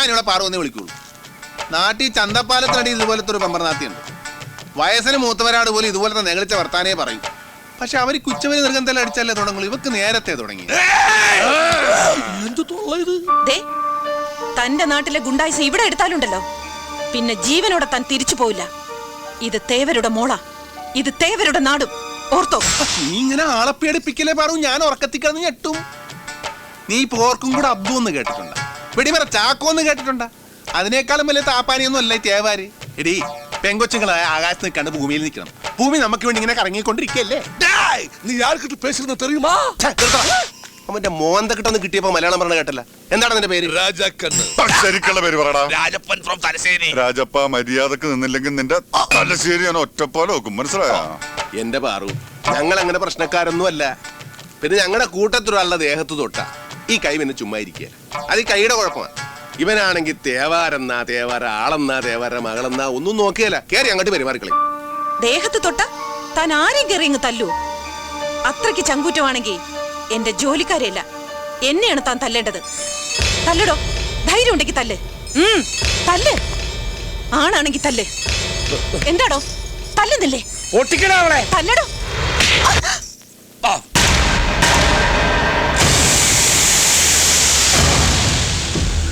ഞാനിവിടെ പാറുവെന്നേ വിളിക്കുള്ളൂ. നാട്ടിൽ ചന്തപ്പാലത്തിനടി ഇതുപോലത്തെ ഒരു പമ്പർനാത്തിയുണ്ട്. വയസ്സിന് മൂത്തവരാട് പോലും ഇതുപോലത്തെ നെകളിച്ച വർത്താനേ പറയും. പക്ഷെ അവർ കുച്ചവരി നിർഗന്ധം അടിച്ചല്ലേ തുടങ്ങുള്ളൂ. ഇവക്ക് നേരത്തെ തുടങ്ങി. തന്റെ നാട്ടിലെ ഗുണ്ടായിസ ഇവിടെ എടുത്താലുണ്ടല്ലോ. പിന്നെ ജീവനോടെ താൻ തിരിച്ചു പോവില്ല. ഇത് തേവരുടെ മോളാ. ഇത് തേവരുടെ നാടും. ഓർത്തോ? നീ ഇങ്ങനെ ആളപ്പിയടിപ്പിക്കലേ പറഞ്ഞു പാറു? ഞാൻ ഉറക്കത്തിക്കാന്ന് ഞെട്ടും. നീ പോർക്കും കൂടെ അബ്ദു എന്ന് കേട്ടിട്ടുണ്ട. വെടിമറ ചാക്കോന്ന് കേട്ടിട്ടുണ്ട? അതിനേക്കാളും വലിയ താപ്പാനിയൊന്നും അല്ല ഈ തേവാര്. എടി പെങ്കൊച്ചുങ്ങളായ ആകാശത്ത് നിൽക്കാണ്ട് ഭൂമിയിൽ നിൽക്കണം. ഭൂമി നമുക്ക് വേണ്ടി ഇങ്ങനെ കറങ്ങിക്കൊണ്ടിരിക്കല്ലേ നീ ആർക്കിട്ട് പേശുന്ന തെറിയുമാ? അവന്റെ മോന്ത കിട്ടൊന്ന് കിട്ടിയപ്പോ മലയാളം പറഞ്ഞ കേട്ടല്ല. എന്താണ് നിന്റെ പേര്? ശരിക്കുള്ള പേര് പറടാ രാജപ്പൻ ഫ്രോം തലശ്ശേരി. രാജപ്പ മര്യാദയ്ക്ക് നിന്നില്ലെങ്കിൽ നിന്റെ തലശ്ശേരി ഞാൻ ഒറ്റപ്പോലെ നോക്കും മനസ്സിലായോ? എന്റെ പാറു. ഞങ്ങൾ അങ്ങനെ പ്രശ്നക്കാരൊന്നും അല്ല പിന്നെ ഞങ്ങളുടെ കൂട്ടത്തിലുള്ള ദേഹത്ത് തൊട്ടാ. ഈ കൈ പിന്നെ ചുമ്മാ ഇരിക്കുക അത് ഈ കൈയുടെ കുഴപ്പമാണ്. ഇവനാണെങ്കിൽ തേവാരെന്നാ തേവാര ആളെന്നാ തേവാര മകളെന്നാ ഒന്നും നോക്കിയല്ല. കേറി അങ്ങോട്ട് പെരുമാറിക്കളി. ദേഹത്ത് തൊട്ട താൻ ആരെയും കയറി അങ്ങ് തല്ലൂ. അത്രയ്ക്ക് ചങ്കൂറ്റമാണെങ്കിൽ എന്റെ ജോലിക്കാരെയല്ല. എന്നെയാണ് താൻ തല്ലേണ്ടത്. തല്ലടോ. ധൈര്യം ഉണ്ടെങ്കിൽ തല്ല്. ഉം, തല്ല്. ആണാണെങ്കിൽ തല്ല്. എന്താടോ? തല്ലുന്നില്ലേ? പൊട്ടിക്കണ അവളെ. തല്ലടോ. ആ.